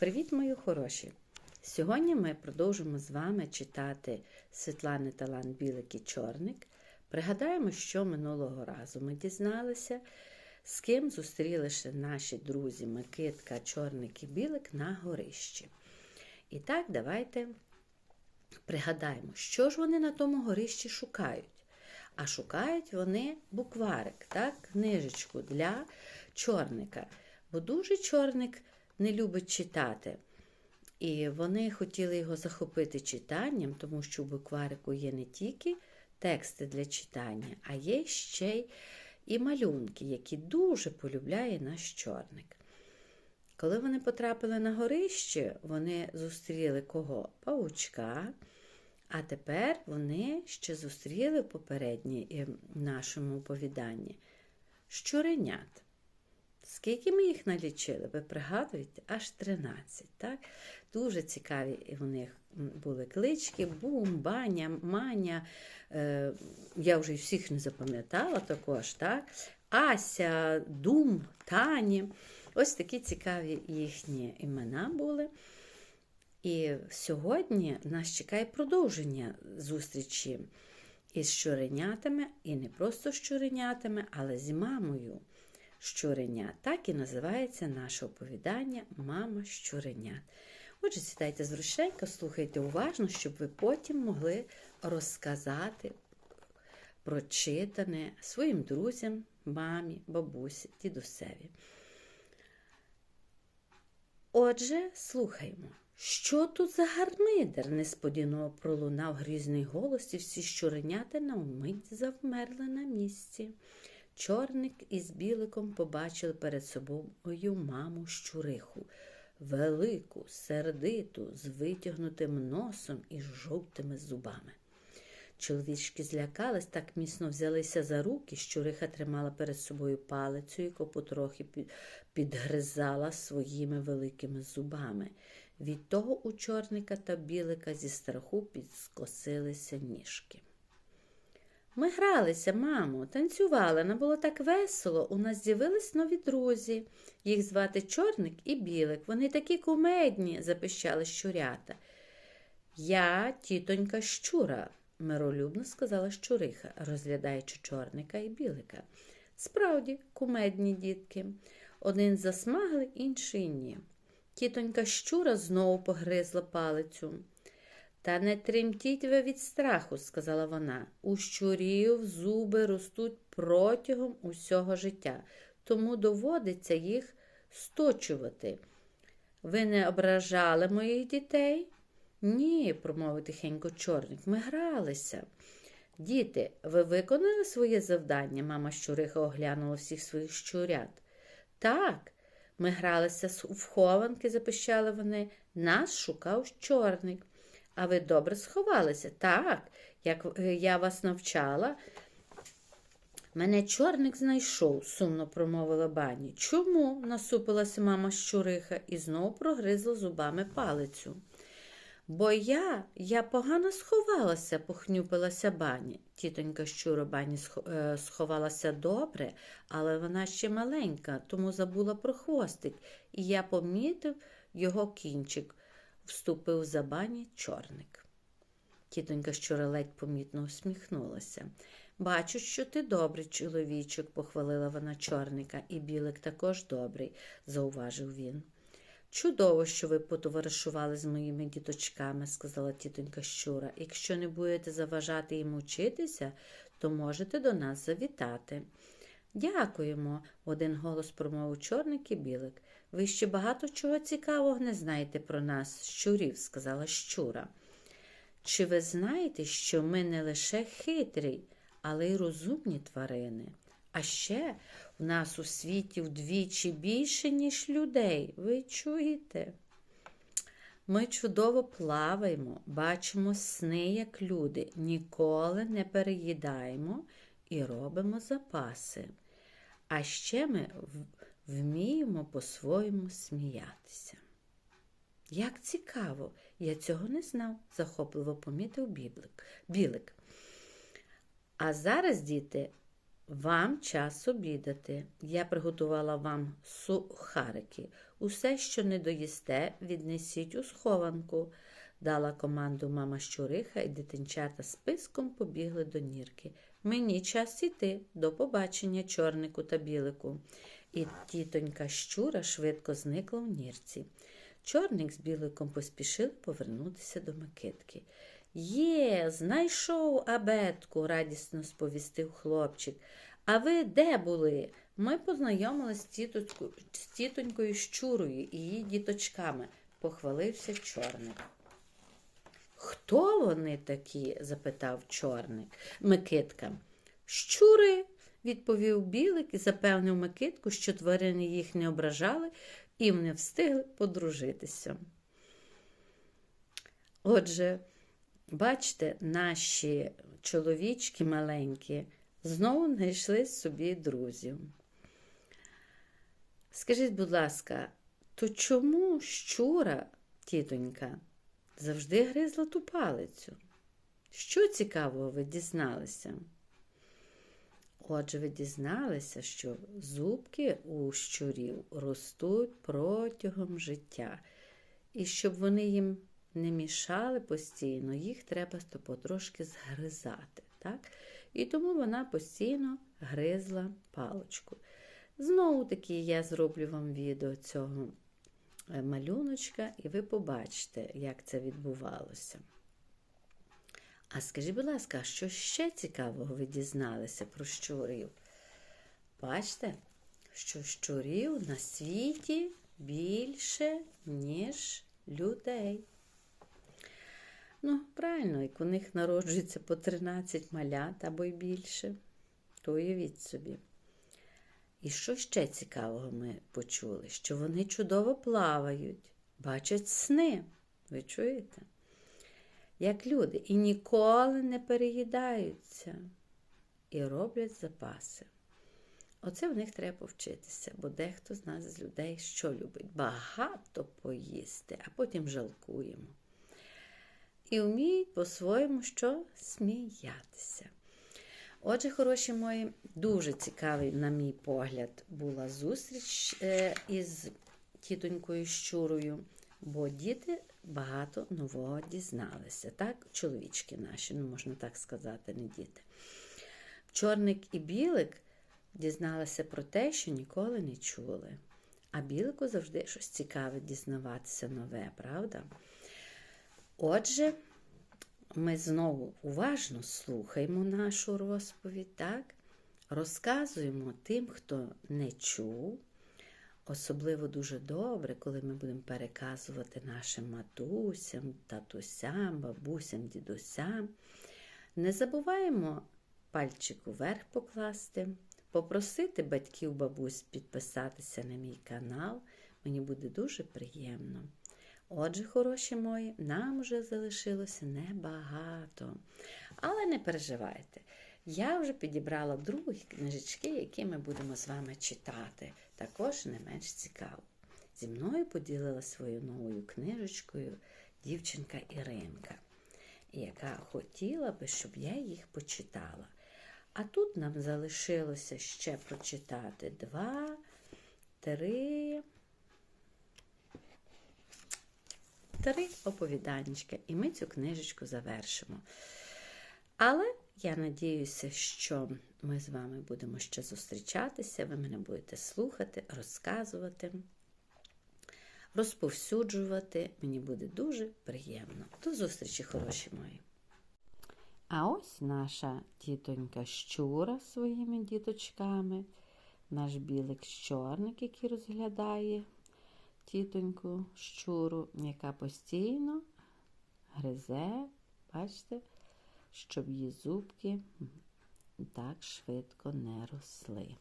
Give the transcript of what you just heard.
Привіт, мої хороші! Сьогодні ми продовжимо з вами читати Світлани Талант Білик і Чорник. Пригадаємо, що минулого разу ми дізналися, з ким зустрілися наші друзі Микитка, Чорник і Білик на горищі. І так, давайте пригадаємо, що ж вони на тому горищі шукають. А шукають вони букварик, так, книжечку для чорника. Бо дуже чорник не любить читати. І вони хотіли його захопити читанням, тому що в букварику є не тільки тексти для читання, а є ще й і малюнки, які дуже полюбляє наш чорник. Коли вони потрапили на горище, вони зустріли кого? Паучка. А тепер вони ще зустріли в попередній нашому оповіданні щуренят. Скільки ми їх налічили, ви пригадуєте? Аж 13. так? Дуже цікаві у них були клички: Бум, Баня, Маня. Е, я вже всіх не запам'ятала також, так? Ася, Дум, Тані. Ось такі цікаві їхні імена були. І сьогодні нас чекає продовження зустрічі із щуренятами, і не просто щуренятами, але з мамою щуреня. Так і називається наше оповідання Мама щуренят. Отже, сідайте зручненько, слухайте уважно, щоб ви потім могли розказати прочитане своїм друзям, мамі, бабусі, дідусеві. Отже, слухаймо. Що тут за гармидер? несподівано пролунав грізний голос, і всі щуренята на вмить завмерли на місці. Чорник із біликом побачили перед собою маму щуриху, велику, сердиту, з витягнутим носом і жовтими зубами. Чоловічки злякались, так міцно взялися за руки, щуриха тримала перед собою палицю, яку потрохи підгризала своїми великими зубами. Від того у чорника та білика зі страху підскосилися ніжки. Ми гралися, мамо, танцювали, нам було так весело. У нас з'явились нові друзі. Їх звати Чорник і Білик. Вони такі кумедні, запищали щурята. Я, тітонька щура, миролюбно сказала щуриха, розглядаючи чорника і білика. Справді, кумедні дітки. Один засмагли, інший ні. Тітонька щура знову погризла палицю. Та не тремтіть ви від страху, сказала вона. У щурів зуби ростуть протягом усього життя, тому доводиться їх сточувати. Ви не ображали моїх дітей? Ні, промовив тихенько чорник, ми гралися. Діти, ви виконали своє завдання? Мама щуриха оглянула всіх своїх щурят. Так, ми гралися в хованки, запищали вони. Нас шукав чорник. А ви добре сховалися? Так, як я вас навчала. Мене чорник знайшов, сумно промовила бані. Чому? насупилася мама щуриха і знову прогризла зубами палицю. Бо я я погано сховалася, похнюпилася бані. Тітонька щура бані сховалася добре, але вона ще маленька, тому забула про хвостик, і я помітив його кінчик вступив за бані чорник. Тітонька щура ледь помітно усміхнулася. Бачу, що ти добрий чоловічок, похвалила вона чорника, і білик також добрий, зауважив він. Чудово, що ви потоваришували з моїми діточками, сказала тітонька щура. Якщо не будете заважати їм учитися, то можете до нас завітати. Дякуємо, один голос промовив чорник і білик. Ви ще багато чого цікавого не знаєте про нас, щурів, сказала щура. Чи ви знаєте, що ми не лише хитрі, але й розумні тварини? А ще в нас у світі вдвічі більше, ніж людей. Ви чуєте? Ми чудово плаваємо, бачимо сни, як люди, ніколи не переїдаємо і робимо запаси. А ще ми вміємо по-своєму сміятися. Як цікаво, я цього не знав, захопливо помітив біблик, білик. А зараз, діти, вам час обідати. Я приготувала вам сухарики. Усе, що не доїсте, віднесіть у схованку. Дала команду мама щуриха, і дитинчата списком побігли до нірки. Мені час іти. До побачення, чорнику та білику. І тітонька щура швидко зникла в нірці. Чорник з біликом поспішили повернутися до Микитки. Є, знайшов абетку, радісно сповістив хлопчик. А ви де були? Ми познайомилися з, з тітонькою щурою і її діточками, похвалився чорник. Хто вони такі? запитав чорник. Микитка. Щури, відповів білик і запевнив Микитку, що тварини їх не ображали і вони встигли подружитися. Отже, бачите, наші чоловічки маленькі знову знайшли собі друзів. Скажіть, будь ласка, то чому щура, тітонька, завжди гризла ту палицю? Що цікавого ви дізналися? Отже, ви дізналися, що зубки у щурів ростуть протягом життя. І щоб вони їм не мішали постійно, їх треба потрошки згризати. Так? І тому вона постійно гризла паличку. Знову таки я зроблю вам відео цього е, малюночка, і ви побачите, як це відбувалося. А скажіть, будь ласка, що ще цікавого ви дізналися про щурів? Бачите, що щурів на світі більше, ніж людей. Ну, правильно, як у них народжується по 13 малят або й більше, то уявіть собі. І що ще цікавого ми почули? Що вони чудово плавають, бачать сни. Ви чуєте? Як люди, і ніколи не переїдаються і роблять запаси. Оце в них треба повчитися, бо дехто з нас з людей що любить? Багато поїсти, а потім жалкуємо. І вміють по-своєму що сміятися. Отже, хороші мої, дуже цікавий, на мій погляд, була зустріч е, із тітонькою щурою, бо діти багато нового дізналися. Так, чоловічки наші, ну можна так сказати, не діти. Чорник і білик дізналися про те, що ніколи не чули. А білику завжди щось цікаве дізнаватися нове, правда? Отже, ми знову уважно слухаємо нашу розповідь, так? розказуємо тим, хто не чув. Особливо дуже добре, коли ми будемо переказувати нашим матусям, татусям, бабусям, дідусям. Не забуваємо пальчик вверх покласти, попросити батьків бабусь підписатися на мій канал. Мені буде дуже приємно. Отже, хороші мої, нам вже залишилося небагато. Але не переживайте, я вже підібрала другі книжечки, які ми будемо з вами читати, також не менш цікаво. Зі мною поділила свою новою книжечкою дівчинка Іринка, яка хотіла би, щоб я їх почитала. А тут нам залишилося ще прочитати два, три. Три оповіданечка, і ми цю книжечку завершимо. Але я надіюся, що ми з вами будемо ще зустрічатися, ви мене будете слухати, розказувати, розповсюджувати. Мені буде дуже приємно. До зустрічі, хороші мої! А ось наша тітонька щура своїми діточками, наш білик чорник, який розглядає тітоньку щуру, яка постійно гризе, бачите, щоб її зубки так швидко не росли.